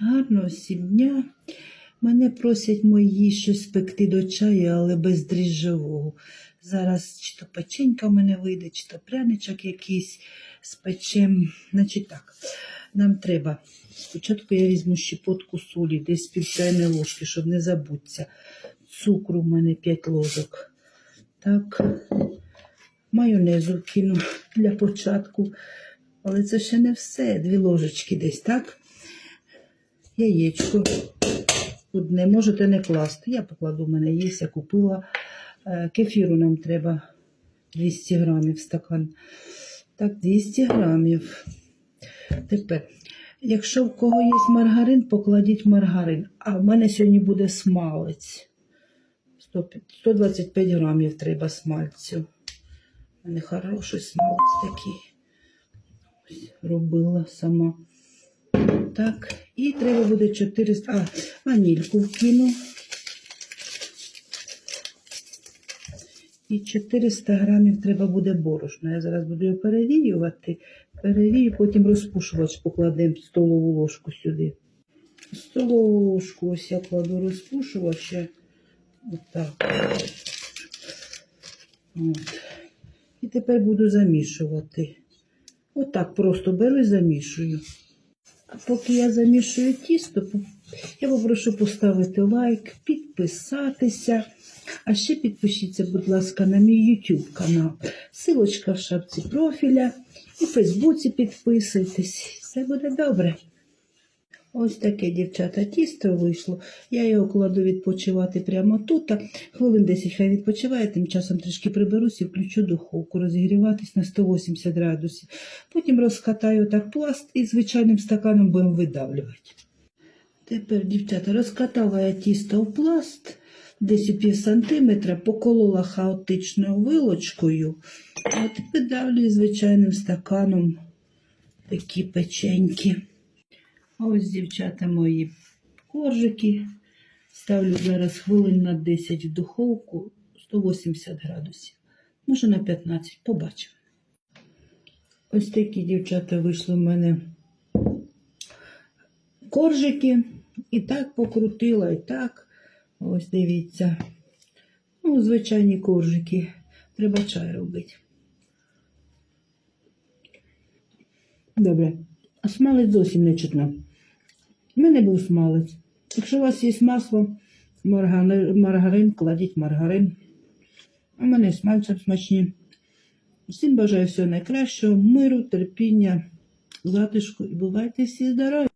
Гарного всім дня. Мене просять мої щось спекти до чаю, але без дріжджового. Зараз чи то печенька в мене вийде, чи то пряничок якийсь спечем. Значить так, нам треба. Спочатку я візьму щепотку солі, десь пів ложки, щоб не забутися. Цукру в мене 5 ложок. Так, майонезу кину для початку. Але це ще не все. Дві ложечки десь, так? Яєчко. Одне можете не класти. Я покладу, в мене є, я купила. Е, Кефіру нам треба 200 грамів стакан. Так, 200 грамів. Тепер, якщо в кого є маргарин, покладіть маргарин. А в мене сьогодні буде смалець. 125 грамів треба смальцю. У мене хороший смалець такий. Ось, робила сама. Так, і треба буде 400. А, ванільку вкину. І 400 грамів треба буде борошна. Я зараз буду його перевіювати. Перевію, потім розпушувач покладемо столову ложку сюди. Столову ложку ось я кладу розпушувача. Отак. От. І тепер буду замішувати. Отак просто беру і замішую. Поки я замішую тісто, я попрошу поставити лайк, підписатися. А ще підпишіться, будь ласка, на мій YouTube канал. Силочка в шапці профіля. І в Фейсбуці підписуйтесь. Все буде добре. Ось таке, дівчата, тісто вийшло. Я його кладу відпочивати прямо тут. Хвилин 10 хай відпочиває, тим часом трішки приберусь і включу духовку, розігріватись на 180 градусів. Потім розкатаю так пласт і звичайним стаканом будемо видавлювати. Тепер, дівчата, розкатала я тісто в пласт, десь у пів поколола хаотичною вилочкою, от видавлюю звичайним стаканом такі печеньки. А ось, дівчата, мої коржики. Ставлю зараз хвилин на 10 в духовку 180 градусів. Може на 15, побачимо. Ось такі дівчата вийшли в мене коржики. І так покрутила, і так. Ось дивіться. Ну, звичайні коржики. Треба чай робити. Добре. А смалець зовсім не чутно. У мене був смалець. Якщо у вас є масло, маргарин, кладіть маргарин. У мене смальцем смачні. Всім бажаю всього найкращого, миру, терпіння, затишку і бувайте всі здорові!